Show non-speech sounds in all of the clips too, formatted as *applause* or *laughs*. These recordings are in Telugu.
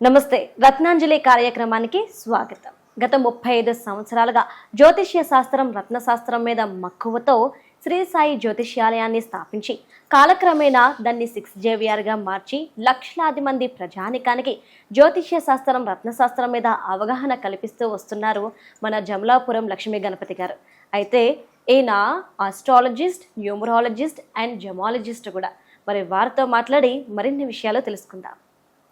నమస్తే రత్నాంజలి కార్యక్రమానికి స్వాగతం. గత ముప్పై ఐదు సంవత్సరాలుగా జ్యోతిష్య శాస్త్రం రత్నశాస్త్రం మీద మక్కువతో శ్రీ సాయి జ్యోతిష్యాలయాన్ని స్థాపించి కాలక్రమేణా దాన్ని సిక్స్ జేవిఆర్గా మార్చి లక్షలాది మంది ప్రజానికానికి జ్యోతిష్య శాస్త్రం రత్నశాస్త్రం మీద అవగాహన కల్పిస్తూ వస్తున్నారు మన జమలాపురం లక్ష్మీ గణపతి గారు. అయితే ఈయన ఆస్ట్రాలజిస్ట్ న్యూమరాలజిస్ట్ అండ్ జమాలజిస్ట్ కూడా. మరి వారితో మాట్లాడి మరిన్ని విషయాలు తెలుసుకుందాం.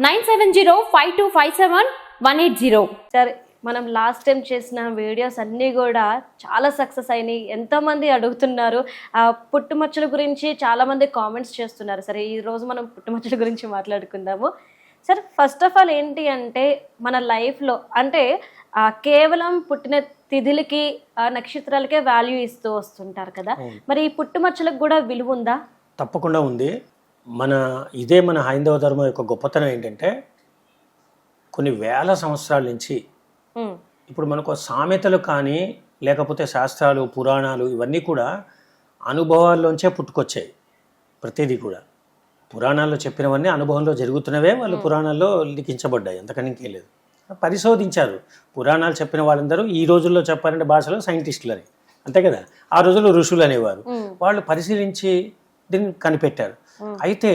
nine seven zero five two five seven one eight zero. సరే మనం లాస్ట్ టైం చేసిన వీడియోస్ అన్నీ కూడా చాలా సక్సెస్ అయినాయి. ఎంతోమంది అడుగుతున్నారు? ఆ పుట్టుమచ్చల గురించి చాలామంది కామెంట్స్ చేస్తున్నారు. సరే ఈ రోజు మనం పుట్టుమచ్చల గురించి మాట్లాడుకుందాము. సరే ఫస్ట్ ఆఫ్ ఆల్ ఏంటి అంటే మన లైఫ్లో అంటే కేవలం పుట్టిన తిథులకి ఆ, నక్షత్రాలకే వాల్యూ ఇస్తూ వస్తుంటారు కదా. మరి ఈ పుట్టుమచ్చలకు కూడా విలువ ఉందా? తప్పకుండా ఉంది. మన ఇదే మన హైందవ ధర్మం యొక్క గొప్పతనం ఏంటంటే కొన్ని వేల సంవత్సరాల నుంచి ఇప్పుడు మనకు సామెతలు కానీ లేకపోతే శాస్త్రాలు పురాణాలు ఇవన్నీ కూడా అనుభవాల్లోంచే పుట్టుకొచ్చాయి. ప్రతిదీ కూడా. పురాణాల్లో చెప్పినవన్నీ అనుభవంలో జరుగుతున్నవే వాళ్ళు పురాణాల్లో లిఖించబడ్డాయి. అంతకని ఇంకేం లేదు. పరిశోధించారు. పురాణాలు చెప్పిన వాళ్ళందరూ ఈ రోజుల్లో చెప్పాలంటే భాషలో సైంటిస్టులని. అంతే కదా? ఆ రోజుల్లో ఋషులు అనేవారు. వాళ్ళు పరిశీలించి దీన్ని కనిపెట్టారు. అయితే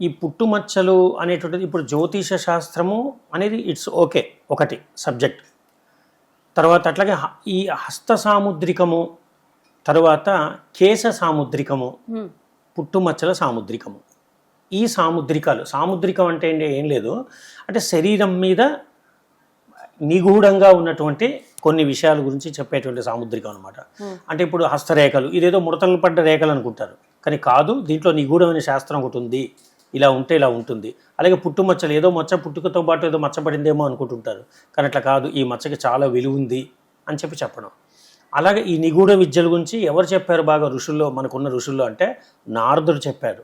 ఈ పుట్టుమచ్చలు అనేటువంటిది ఇప్పుడు జ్యోతిష శాస్త్రము అనేది ఇట్స్ ఓకే ఒకటి సబ్జెక్ట్. తర్వాత అట్లాగే ఈ హస్త సాముద్రికము తర్వాత కేశ సాముద్రికము పుట్టుమచ్చల సాముద్రికము. ఈ సాముద్రికాలు సాముద్రికం అంటే ఏంటి? ఏం లేదు. అంటే శరీరం మీద నిగూఢంగా ఉన్నటువంటి కొన్ని విషయాల గురించి చెప్పేటువంటి సాముద్రికం అనమాట. అంటే ఇప్పుడు హస్తరేఖలు ఇదేదో ముడతలు పడ్డ రేఖలు అనుకుంటారు. కానీ కాదు దీంట్లో నిగూఢమైన శాస్త్రం ఒకటి ఉంది. ఇలా ఉంటే ఇలా ఉంటుంది. అలాగే పుట్టుమచ్చలు ఏదో మచ్చ పుట్టుకతో పాటు ఏదో మచ్చపడిందేమో అనుకుంటుంటారు. కానీ అట్లా కాదు ఈ మచ్చకి చాలా విలువ ఉంది అని చెప్పి చెప్పడం. అలాగే ఈ నిగూఢ విద్యల గురించి ఎవరు చెప్పారు బాగా ఋషుల్లో మనకున్న ఋషుల్లో అంటే నారదుడు చెప్పారు.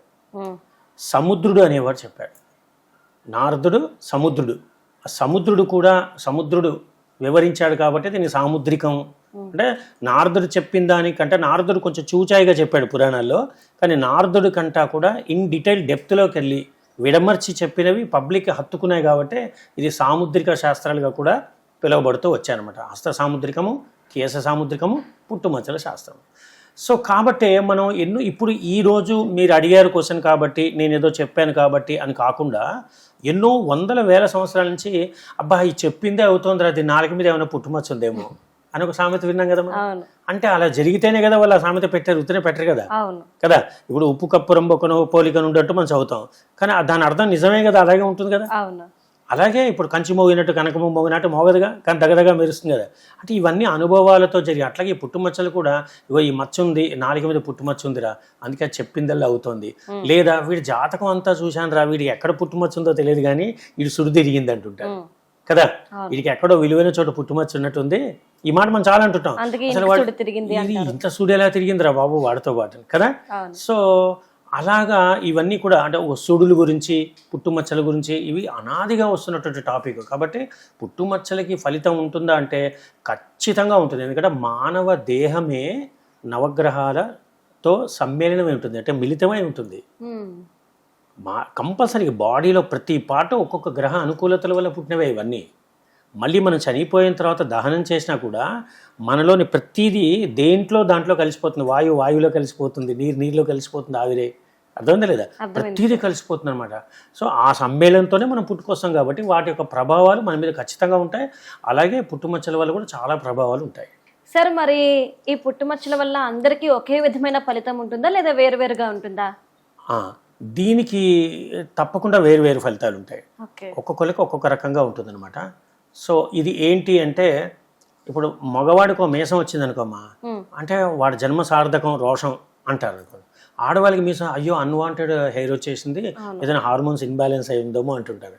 సముద్రుడు అనేవాడు చెప్పాడు నారదుడు సముద్రుడు. ఆ సముద్రుడు కూడా సముద్రుడు వివరించాడు కాబట్టి దీన్ని సాముద్రికం అంటే నారదుడు చెప్పిన దానికంటే నారదుడు కొంచెం చూచాయిగా చెప్పాడు పురాణాల్లో కానీ నారదుడి కంటా కూడా ఇన్ డీటెయిల్ డెప్త్లోకి వెళ్ళి విడమర్చి చెప్పినవి పబ్లిక్ హత్తుకున్నాయి కాబట్టి ఇది సాముద్రిక శాస్త్రాలుగా కూడా పిలువబడుతూ వచ్చాయన్నమాట. హస్త సాముద్రికము కేశ సాముద్రికము పుట్టుమచ్చల శాస్త్రం సో కాబట్టి మనం ఎన్నో ఇప్పుడు ఈ రోజు మీరు అడిగారు క్వశ్చన్ కాబట్టి నేను ఏదో చెప్పాను కాబట్టి అని కాకుండా ఎన్నో వందల వేల సంవత్సరాల నుంచి అబ్బా ఇది చెప్పిందే అవుతోంది అది నాలుగు మీద ఏమైనా పుట్టుమచ్చ ఉందేమో. అని ఒక సామెత విన్నాం కదా మనం? అంటే అలా జరిగితేనే కదా వాళ్ళు ఆ సామెత పెట్టారు ఉత్తనే పెట్టరు కదా? కదా? ఇప్పుడు ఉప్పు కప్పు రంబొకను పోలికను ఉండట్టు మనం చదువుతాం. కానీ దాని అర్థం నిజమే కదా? అలాగే ఉంటుంది కదా? అలాగే ఇప్పుడు కంచి మోగినట్టు కనకము మోగినట్టు మోగదుగా కానీ దగదగా మెరుస్తుంది కదా? అంటే ఇవన్నీ అనుభవాలతో జరిగి అట్లాగే ఈ పుట్టుమచ్చలు కూడా ఇగో ఈ మచ్చ ఉంది నాలుగు మీద పుట్టుమచ్చ ఉందిరా అందుకే అది చెప్పిందల్లా అవుతోంది. లేదా వీడి జాతకం అంతా చూశాను రా వీడికి ఎక్కడ పుట్టుమచ్చ ఉందో తెలియదు కానీ వీడు సుడి తిరిగింది అంటుంటారు. కదా. వీడికి ఎక్కడో విలువైన చోట పుట్టుమచ్చ ఉన్నట్టుంది. ఈ మాట మనం చాలా అంటుంటాం. ఇంత సుడి ఎలా తిరిగిందిరా బాబు వాడితో పాటు కదా? సో అలాగా ఇవన్నీ కూడా అంటే సుడుల గురించి పుట్టుమచ్చల గురించి ఇవి అనాదిగా వస్తున్నటువంటి టాపిక్ కాబట్టి పుట్టుమచ్చలకి ఫలితం ఉంటుందా అంటే ఖచ్చితంగా ఉంటుంది. ఎందుకంటే మానవ దేహమే నవగ్రహాలతో సమ్మేళనమై ఉంటుంది. అంటే మిళితమై ఉంటుంది. మా కంపల్సరీగా బాడీలో ప్రతి పాట ఒక్కొక్క గ్రహ అనుకూలతల వల్ల పుట్టినవే ఇవన్నీ. మళ్ళీ మనం చనిపోయిన తర్వాత దహనం చేసినా కూడా మనలోని ప్రతిదీ దేంట్లో దాంట్లో కలిసిపోతుంది. వాయువు వాయువులో కలిసిపోతుంది నీరు నీరులో కలిసిపోతుంది ఆవిరే. అర్థమైందా లేదా. ప్రతిదీ కలిసిపోతుంది అనమాట సో ఆ సమ్మేళనంతోనే మనం పుట్టుకొస్తాం కాబట్టి వాటి యొక్క ప్రభావాలు మన మీద ఖచ్చితంగా ఉంటాయి. అలాగే పుట్టుమచ్చల వల్ల కూడా చాలా ప్రభావాలు ఉంటాయి. సార్ మరి ఈ పుట్టుమచ్చల వల్ల అందరికీ ఒకే విధమైన ఫలితం ఉంటుందా లేదా వేరువేరుగా ఉంటుందా? దీనికి తప్పకుండా వేరు వేరు ఫలితాలు ఉంటాయి. ఒక్కొక్కరికి ఒక్కొక్క రకంగా ఉంటుందన్నమాట. సో ఇది ఏంటి అంటే ఇప్పుడు మగవాడికి ఒక మీసం వచ్చింది అనుకోమ్మా ఉమ్, అంటే వాడి జన్మ సార్థకం రోషం అంటారు అనుకో. ఆడవాళ్ళకి మీసం అయ్యో అన్వాంటెడ్ హెయిర్ వచ్చేసింది. ఏదైనా హార్మోన్స్ ఇన్బ్యాలెన్స్ అయిందేమో అంటుంటారు.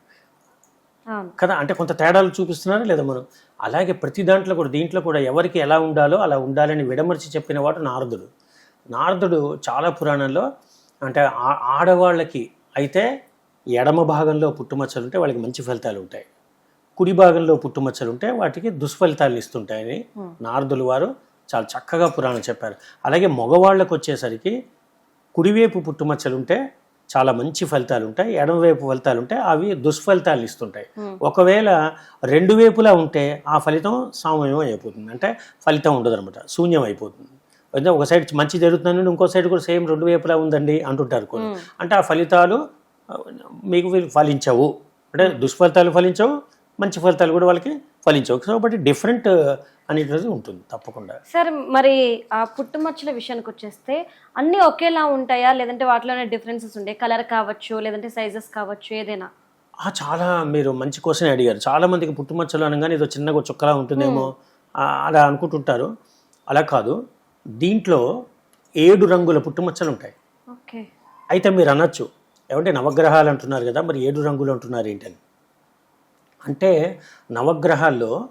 కదా అంటే కొంత తేడాలు చూపిస్తున్నారా లేదా మనం? అలాగే ప్రతి దాంట్లో కూడా దీంట్లో కూడా ఎవరికి ఎలా ఉండాలో అలా ఉండాలని విడమర్చి చెప్పిన వాడు నారదుడు. నారదుడు చాలా పురాణంలో అంటే ఆడవాళ్ళకి అయితే ఎడమ భాగంలో పుట్టుమచ్చలు ఉంటే వాళ్ళకి మంచి ఫలితాలు ఉంటాయి కుడి భాగంలో పుట్టుమచ్చలు ఉంటే వాటికి దుష్ఫలితాలు ఇస్తుంటాయని నారదులు వారు చాలా చక్కగా పురాణం చెప్పారు. అలాగే మగవాళ్ళకు వచ్చేసరికి కుడివైపు పుట్టుమచ్చలు ఉంటే చాలా మంచి ఫలితాలు ఉంటాయి ఎడమవైపు ఫలితాలు ఉంటాయి అవి దుష్ఫలితాలు ఇస్తుంటాయి. ఒకవేళ రెండు వైపులా ఉంటే ఆ ఫలితం సామయం అయిపోతుంది అంటే ఫలితం ఉండదు అనమాట శూన్యం అయిపోతుంది అంటే ఒక సైడ్ మంచి జరుగుతుందండి ఇంకో సైడ్ కూడా సేమ్ రెండు వైపులా ఉందండి అంటుంటారు కొన్ని అంటే ఆ ఫలితాలు మీకు ఫలించవు. అంటే దుష్ఫలితాలు ఫలించవు మంచి ఫలితాలు కూడా వాళ్ళకి ఫలించవు. కాబట్టి డిఫరెంట్ అనేటువంటిది ఉంటుంది తప్పకుండా. సార్ మరి ఆ పుట్టుమచ్చల విషయానికి వచ్చేస్తే అన్నీ ఒకేలా ఉంటాయా? లేదంటే వాటిలోనే డిఫరెన్సెస్ ఉంటాయి కలర్ కావచ్చు లేదంటే సైజెస్ కావచ్చు ఏదైనా? ఆ, చాలా మీరు మంచి క్వశ్చన్ అడిగారు. చాలా మందికి పుట్టుమచ్చలు అనగానే ఏదో చిన్నగా చుక్కలా ఉంటుందేమో అలా అనుకుంటుంటారు. అలా కాదు. దీంట్లో ఏడు రంగుల పుట్టుమచ్చలు ఉంటాయి ఓకే. అయితే మీరు అనొచ్చు. ఏమంటే నవగ్రహాలు అంటున్నారు కదా మరి ఏడు రంగులు అంటున్నారు ఏంటని. అంటే నవగ్రహాల్లో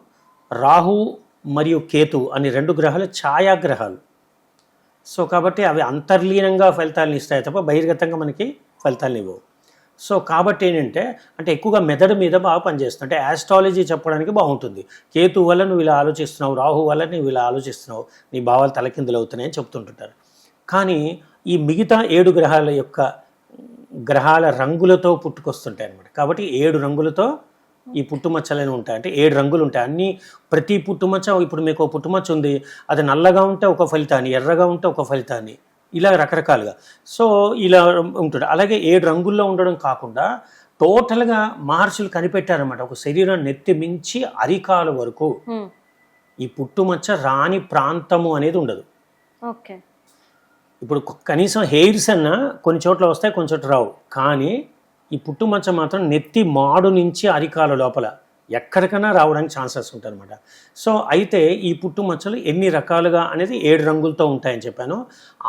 రాహు మరియు కేతు అనే రెండు గ్రహాలు ఛాయాగ్రహాలు. సో కాబట్టి అవి అంతర్లీనంగా ఫలితాలను ఇస్తాయి తప్ప బహిర్గతంగా మనకి ఫలితాలను ఇవ్వవు సో కాబట్టి ఏంటంటే అంటే ఎక్కువగా మెదడు మీద బాగా పనిచేస్తుంది. అంటే యాస్ట్రాలజీ చెప్పడానికి బాగుంటుంది. కేతు వల్ల నువ్వు ఇలా ఆలోచిస్తున్నావు రాహు వల్ల నువ్వు ఇలా ఆలోచిస్తున్నావు నీ భావాలు తలకిందులు అవుతున్నాయని చెప్తుంటుంటారు. కానీ ఈ మిగతా ఏడు గ్రహాల యొక్క గ్రహాల రంగులతో పుట్టుకొస్తుంటాయి అనమాట కాబట్టి ఏడు రంగులతో ఈ పుట్టుమచ్చలని ఉంటాయి. అంటే ఏడు రంగులు ఉంటాయి. అన్ని ప్రతి పుట్టుమచ్చ ఇప్పుడు మీకు ఒక పుట్టుమచ్చ ఉంది. అది నల్లగా ఉంటే ఒక ఫలితాన్ని ఎర్రగా ఉంటే ఒక ఫలితాన్ని ఇలా రకరకాలుగా. సో ఇలా ఉంటుంది అలాగే ఏడు రంగుల్లో ఉండడం కాకుండా టోటల్గా మహర్షులు కనిపెట్టారన్నమాట. ఒక శరీరం నెత్తి మించి అరికాల వరకు. ఈ పుట్టుమచ్చ రాని ప్రాంతము అనేది ఉండదు. ఓకే. ఇప్పుడు కనీసం హెయిర్స్ అన్నా కొన్ని చోట్ల వస్తాయి కొన్ని చోట్ల రావు. కానీ ఈ పుట్టుమచ్చ మాత్రం నెత్తి మాడు నుంచి అరికాల లోపల. ఎక్కడికైనా రావడానికి ఛాన్సెస్ ఉంటాయి అనమాట సో అయితే ఈ పుట్టుమచ్చలు ఎన్ని రకాలుగా అనేది ఏడు రంగులతో ఉంటాయని చెప్పాను.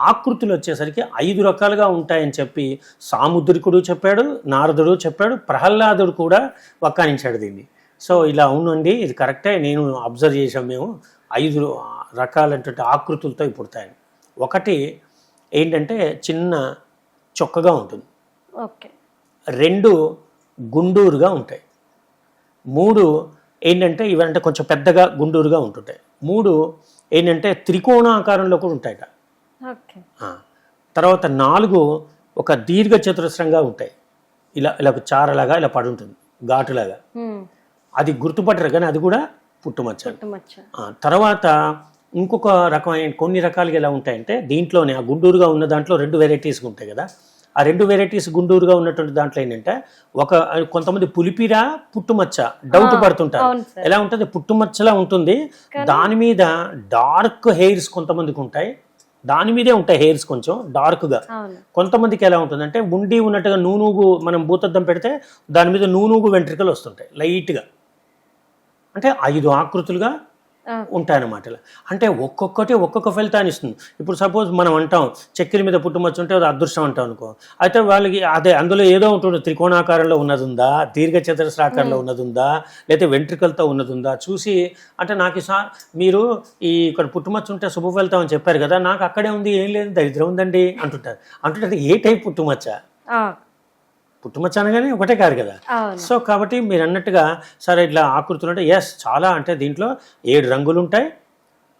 ఆకృతులు వచ్చేసరికి ఐదు రకాలుగా ఉంటాయని చెప్పి సాముద్రికుడు చెప్పాడు నారదుడు చెప్పాడు ప్రహ్లాదుడు కూడా వక్కానించాడు దీన్ని. సో ఇలా అవునండి ఇది కరెక్టే నేను అబ్జర్వ్ చేసాం మేము. ఐదు రకాలైనటువంటి ఆకృతులతో పుడతాయని ఒకటి ఏంటంటే చిన్న చొక్కగా ఉంటుంది. ఓకే. రెండు గుండూరుగా ఉంటాయి. మూడు ఏంటంటే ఇవంటే కొంచెం పెద్దగా గుండూరుగా ఉంటుంటాయి. మూడు ఏంటంటే త్రికోణాకారంలో కూడా ఉంటాయట. తర్వాత నాలుగు ఒక దీర్ఘ చతురస్రంగా ఉంటాయి. ఇలా ఇలా చారలాగా ఇలా పడి ఉంటుంది ఘాటులాగా. అది గుర్తుపట్టరు కానీ అది కూడా పుట్టుమచ్చ. తర్వాత ఇంకొక రకమైన కొన్ని రకాలుగా ఎలా ఉంటాయంటే దీంట్లోనే ఆ గుండూరుగా ఉన్న దాంట్లో రెండు వెరైటీస్గా ఉంటాయి కదా. ఆ రెండు వెరైటీస్ గుండూరుగా ఉన్నటువంటి దాంట్లో ఏంటంటే ఒక కొంతమంది పులిపిరా పుట్టుమచ్చ డౌట్ పడుతుంటారు. ఎలా ఉంటుంది? పుట్టుమచ్చలా ఉంటుంది. దాని మీద డార్క్ హెయిర్స్ కొంతమందికి ఉంటాయి. దాని మీదే ఉంటాయి హెయిర్స్ కొంచెం డార్క్గా కొంతమందికి ఎలా ఉంటుందంటే ఉండి ఉన్నట్టుగా నూనూగు మనం భూతద్దం పెడితే దాని మీద నూనూగు వెంట్రుకలు వస్తుంటాయి లైట్గా అంటే ఐదు ఆకృతులుగా. ఉంటాయన్నమాట ఇలా. అంటే ఒక్కొక్కటి ఒక్కొక్క ఫలితాన్ని ఇస్తుంది. ఇప్పుడు సపోజ్ మనం అంటాం చక్కెర మీద పుట్టుమచ్చ ఉంటే అది అదృష్టం అంటాం అనుకో. అయితే వాళ్ళకి అదే అందులో ఏదో ఉంటుంది త్రికోణాకారంలో ఉన్నది ఉందా దీర్ఘ చతురస్రాకారంలో ఉన్నది ఉందా లేకపోతే వెంట్రుకలతో ఉన్నది ఉందా చూసి అంటే నాకు సార్ మీరు ఈ ఇక్కడ పుట్టుమచ్చ ఉంటే శుభ ఫలితం అని చెప్పారు కదా నాకు అక్కడే ఉంది ఏం లేదు దరిద్రం ఉందండి అంటుంటారు. అంటుంటే ఏ టైప్ పుట్టుమచ్చ? పుట్టుమచ్చ అనగానే ఒకటే కాదు కదా? సో కాబట్టి మీరు అన్నట్టుగా సరే ఇట్లా ఆకృతులు అంటే ఎస్ చాలా అంటే దీంట్లో ఏడు రంగులు ఉంటాయి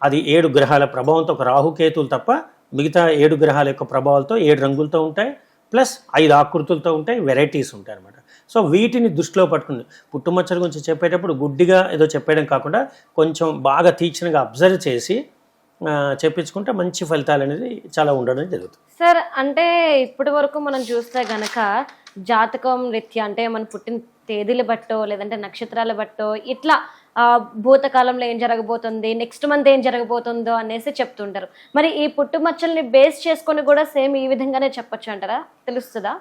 అది ఏడు గ్రహాల ప్రభావంతో ఒక రాహుకేతులు తప్ప మిగతా ఏడు గ్రహాల యొక్క ప్రభావాలతో ఏడు రంగులతో ఉంటాయి. ప్లస్ ఐదు ఆకృతులతో ఉంటాయి వెరైటీస్ ఉంటాయి అనమాట సో వీటిని దృష్టిలో పట్టుకుని పుట్టుమచ్చల గురించి చెప్పేటప్పుడు గుడ్డిగా ఏదో చెప్పేయడం కాకుండా కొంచెం బాగా తీక్షణగా అబ్జర్వ్ చేసి చెప్పించుకుంటే మంచి ఫలితాలు అనేది చాలా ఉండడం జరుగుతుంది. సార్ అంటే ఇప్పటి వరకు మనం చూస్తే గనక జాతకం రీత్యా అంటే మన పుట్టిన తేదీలు బట్టో లేదంటే నక్షత్రాల బట్టో ఇట్లా ఆ, భూతకాలంలో ఏం జరగబోతుంది నెక్స్ట్ మంత్ ఏం జరగబోతుందో అనేసి చెప్తుంటారు. మరి ఈ పుట్టుమచ్చల్ని బేస్ చేసుకొని కూడా సేమ్ ఈ విధంగానే చెప్పొచ్చు అంటారా? తెలుస్తుందా?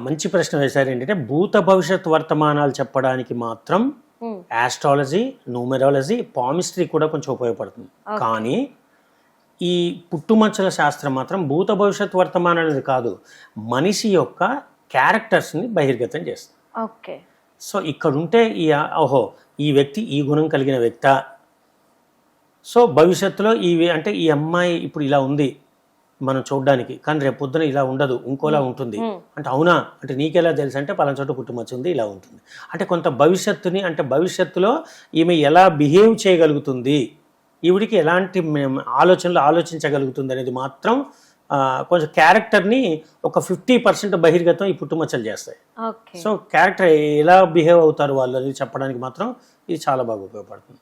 మంచి ప్రశ్న వేశారు. ఏంటంటే భూత భవిష్యత్ వర్తమానాలు చెప్పడానికి మాత్రం. ఆస్ట్రాలజీ న్యూమెరాలజీ పామిస్ట్రీ కూడా కొంచెం ఉపయోగపడుతుంది. కానీ ఈ పుట్టుమచ్చల శాస్త్రం మాత్రం భూత భవిష్యత్ వర్తమానాలది కాదు. మనిషి యొక్క క్యారెక్టర్స్ని బహిర్గతం చేస్తుంది. ఓకే. సో ఇక్కడ ఉంటే ఈ ఓహో ఈ వ్యక్తి ఈ గుణం కలిగిన వ్యక్త. సో భవిష్యత్తులో ఈ అంటే ఈ అమ్మాయి ఇప్పుడు ఇలా ఉంది మనం చూడడానికి. కానీ రేపు పొద్దున ఇలా ఉండదు ఇంకోలా ఉంటుంది. అంటే అవునా? అంటే నీకెలా తెలుసు అంటే పలానా చోట పుట్టుమచ్చ ఉంది ఇలా ఉంటుంది. అంటే కొంత భవిష్యత్తుని అంటే భవిష్యత్తులో ఈమె ఎలా బిహేవ్ చేయగలుగుతుంది? ఈవిడికి ఎలాంటి ఆలోచనలు ఆలోచించగలుగుతుంది అనేది మాత్రం కొంచెం క్యారెక్టర్ని ఒక ఫిఫ్టీ పర్సెంట్ బహిర్గతం ఈ పుట్టుమచ్చలు చేస్తాయి. ఓకే. సో క్యారెక్టర్ ఎలా బిహేవ్ అవుతారు వాళ్ళు అని చెప్పడానికి మాత్రం ఇది చాలా బాగా ఉపయోగపడుతుంది.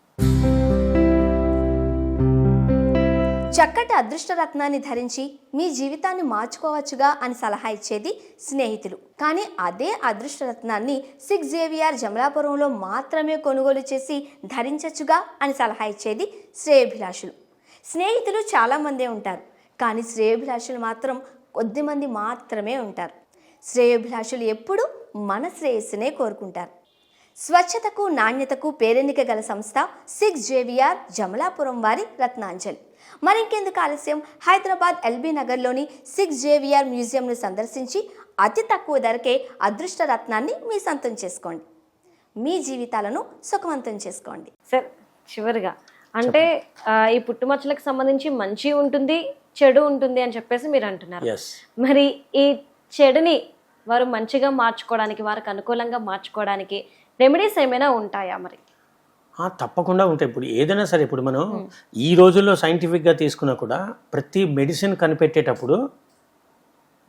చక్కటి అదృష్టరత్నాన్ని ధరించి మీ జీవితాన్ని మార్చుకోవచ్చుగా అని సలహా ఇచ్చేది స్నేహితులు. కానీ అదే అదృష్టరత్నాన్ని సిక్స్ జేవిఆర్ జమలాపురంలో మాత్రమే కొనుగోలు చేసి ధరించచ్చుగా అని సలహా ఇచ్చేది శ్రేయభిలాషులు. స్నేహితులు చాలామందే ఉంటారు. కానీ శ్రేయభిలాషులు మాత్రం కొద్దిమంది మాత్రమే ఉంటారు. శ్రేయోభిలాషులు ఎప్పుడూ మన శ్రేయస్సునే కోరుకుంటారు. స్వచ్ఛతకు నాణ్యతకు పేరెన్నిక గల సంస్థ సిక్స్ జేవిఆర్ జమలాపురం వారి రత్నాంజలి. మరింకెందుకు ఆలస్యం? హైదరాబాద్ ఎల్బీ నగర్లోని సిక్స్ జేవిఆర్ మ్యూజియంను సందర్శించి అతి తక్కువ ధరకే అదృష్ట రత్నాన్ని మీ సొంతం చేసుకోండి. మీ జీవితాలను సుఖవంతం చేసుకోండి. సార్ చివరిగా. అంటే ఈ పుట్టుమచ్చలకు సంబంధించి మంచి ఉంటుంది చెడు ఉంటుంది అని చెప్పేసి మీరు అంటున్నారు. మరి ఈ చెడుని వారు మంచిగా మార్చుకోవడానికి వారికి అనుకూలంగా మార్చుకోవడానికి రెమెడీస్ ఏమైనా ఉంటాయా మరి? తప్పకుండా ఉంటాయి. ఇప్పుడు ఏదైనా సరే ఇప్పుడు మనం ఈ రోజుల్లో సైంటిఫిక్గా తీసుకున్నా కూడా ప్రతి మెడిసిన్ కనిపెట్టేటప్పుడు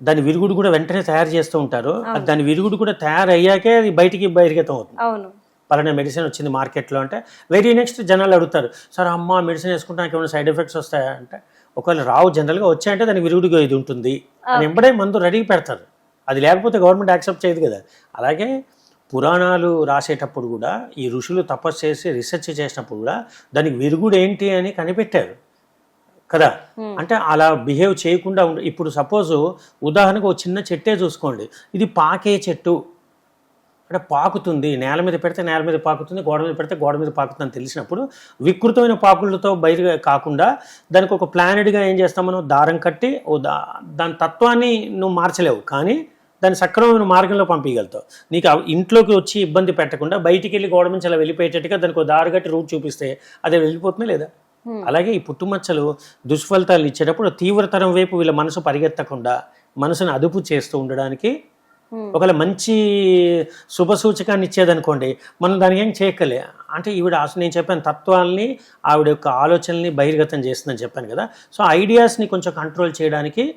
దాని విరుగుడు కూడా వెంటనే తయారు చేస్తూ ఉంటారు. దాని విరుగుడు కూడా తయారయ్యాకే అది బయటికి బహిర్గతం అవుతుంది. అవును. పలానా మెడిసిన్ వచ్చింది మార్కెట్లో అంటే వెరీ నెక్స్ట్ జనాలు అడుగుతారు. సార్ అమ్మ మెడిసిన్ వేసుకుంటానికి ఏమైనా సైడ్ ఎఫెక్ట్స్ వస్తాయా? అంటే ఒకవేళ రావు జనరల్గా వచ్చాయంటే దానికి విరుగుడుగా ఇది ఉంటుంది. అని ఎంబడే మందు రెడీ పెడతారు. అది లేకపోతే గవర్నమెంట్ యాక్సెప్ట్ చేయదు కదా. అలాగే పురాణాలు రాసేటప్పుడు కూడా ఈ ఋషులు తపస్సు చేసి రీసెర్చ్ చేసినప్పుడు కూడా దానికి విరుగుడు ఏంటి అని కనిపెట్టారు. కదా? అంటే అలా బిహేవ్ చేయకుండా ఉండ. ఇప్పుడు సపోజ్ ఉదాహరణకు ఒక చిన్న చెట్టే చూసుకోండి. ఇది పాకే చెట్టు. అంటే పాకుతుంది నేల మీద పెడితే నేల మీద పాకుతుంది గోడ మీద పెడితే గోడ మీద పాకుతుంది అని తెలిసినప్పుడు వికృతమైన పాకులతో బయట కాకుండా దానికి ఒక ప్లానెడ్గా ఏం చేస్తాం మనం? దారం కట్టి ఓ దా దాని తత్వాన్ని నువ్వు మార్చలేవు కానీ దాన్ని సక్రమమైన మార్గంలో పంపించగలుగుతావు. నీకు ఇంట్లోకి వచ్చి ఇబ్బంది పెట్టకుండా బయటికి వెళ్ళి గోడ నుంచి అలా వెళ్ళిపోయేటట్టుగా దానికి ఒక దారి కట్టి రూట్ చూపిస్తే అదే వెళ్ళిపోతుందా లేదా? అలాగే ఈ పుట్టుమచ్చలు దుష్ఫలితాలు ఇచ్చేటప్పుడు తీవ్రతరం వైపు వీళ్ళ మనసు పరిగెత్తకుండా మనసును అదుపు చేస్తూ ఉండడానికి ఒకవేళ మంచి శుభ సూచకాన్ని ఇచ్చేదనుకోండి మనం దానికి ఏం చేయక్కలే అంటే ఈవిడ అసలు నేను చెప్పాను తత్వాల్ని ఆవిడ యొక్క ఆలోచనల్ని బహిర్గతం చేస్తుందని చెప్పాను కదా. సో ఐడియాస్ని కొంచెం కంట్రోల్ చేయడానికి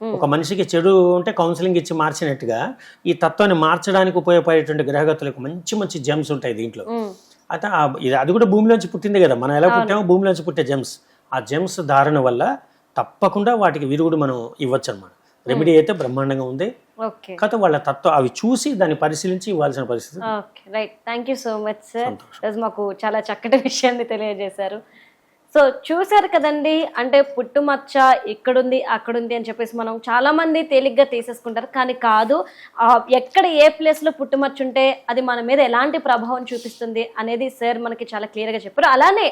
ఒక మనిషికి చెడు ఉంటే కౌన్సిలింగ్ ఇచ్చి మార్చినట్టుగా ఈ తత్వాన్ని మార్చడానికి ఉపయోగపడేటువంటి గ్రహగతులకు మంచి మంచి జెమ్స్ ఉంటాయి దీంట్లో. అయితే ఆ- ఇది అది కూడా భూమిలోంచి పుట్టింది కదా. మనం ఎలా పుట్టామో భూమిలోంచి పుట్టే జెమ్స్. ఆ జెమ్స్ ధారణ వల్ల తప్పకుండా వాటికి విరుగుడు మనం ఇవ్వచ్చు అనమాట రెమెడీ అయితే బ్రహ్మాండంగా ఉంది. ఓకే. కాకపోతే వాళ్ళ తత్వం అవి చూసి దాన్ని పరిశీలించి ఇవ్వాల్సిన పరిస్థితి. Okay. Right. Thank you so much sir. మాకు చాలా చక్కటి *laughs* విషయాన్ని తెలియజేశారు. సో చూశారు కదండి అంటే పుట్టుమచ్చ ఇక్కడుంది అక్కడుంది అని చెప్పేసి మనం చాలా మంది తేలిగ్గా తీసేసుకుంటారు. కానీ కాదు ఎక్కడ ఏ ప్లేస్లో పుట్టుమచ్చ ఉంటే అది మన మీద ఎలాంటి ప్రభావం చూపిస్తుంది అనేది సార్ మనకి చాలా క్లియర్గా చెప్పారు. అలానే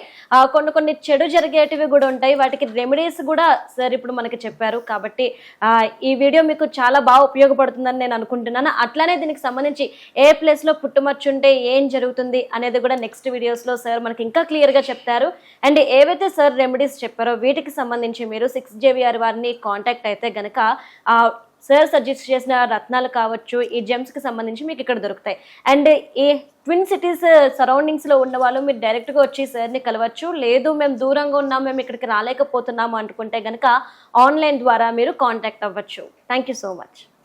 కొన్ని కొన్ని చెడు జరిగేటివి కూడా ఉంటాయి. వాటికి రెమెడీస్ కూడా సార్ ఇప్పుడు మనకి చెప్పారు. కాబట్టి ఈ వీడియో మీకు చాలా బాగా ఉపయోగపడుతుందని నేను అనుకుంటున్నాను. అట్లానే దీనికి సంబంధించి ఏ ప్లేస్లో పుట్టుమచ్చ ఉంటే ఏం జరుగుతుంది అనేది కూడా నెక్స్ట్ వీడియోస్లో సార్ మనకి ఇంకా క్లియర్గా చెప్తారు. అండ్ ఏ ఏవైతే సార్ రెమెడీస్ చెప్పారో వీటికి సంబంధించి మీరు సిక్స్ జేవిఆర్ వారిని కాంటాక్ట్ అయితే గనక ఆ, సార్ సజెస్ట్ చేసిన రత్నాలు కావచ్చు ఈ జెమ్స్కి సంబంధించి మీకు ఇక్కడ దొరుకుతాయి. అండ్ ఈ ట్విన్ సిటీస్ సరౌండింగ్స్లో ఉన్న వాళ్ళు మీరు డైరెక్ట్గా వచ్చి సార్ని కలవచ్చు. లేదు మేము దూరంగా ఉన్నాం మేము ఇక్కడికి రాలేకపోతున్నాము అనుకుంటే గనక ఆన్లైన్ ద్వారా మీరు కాంటాక్ట్ అవ్వచ్చు. Thank you so much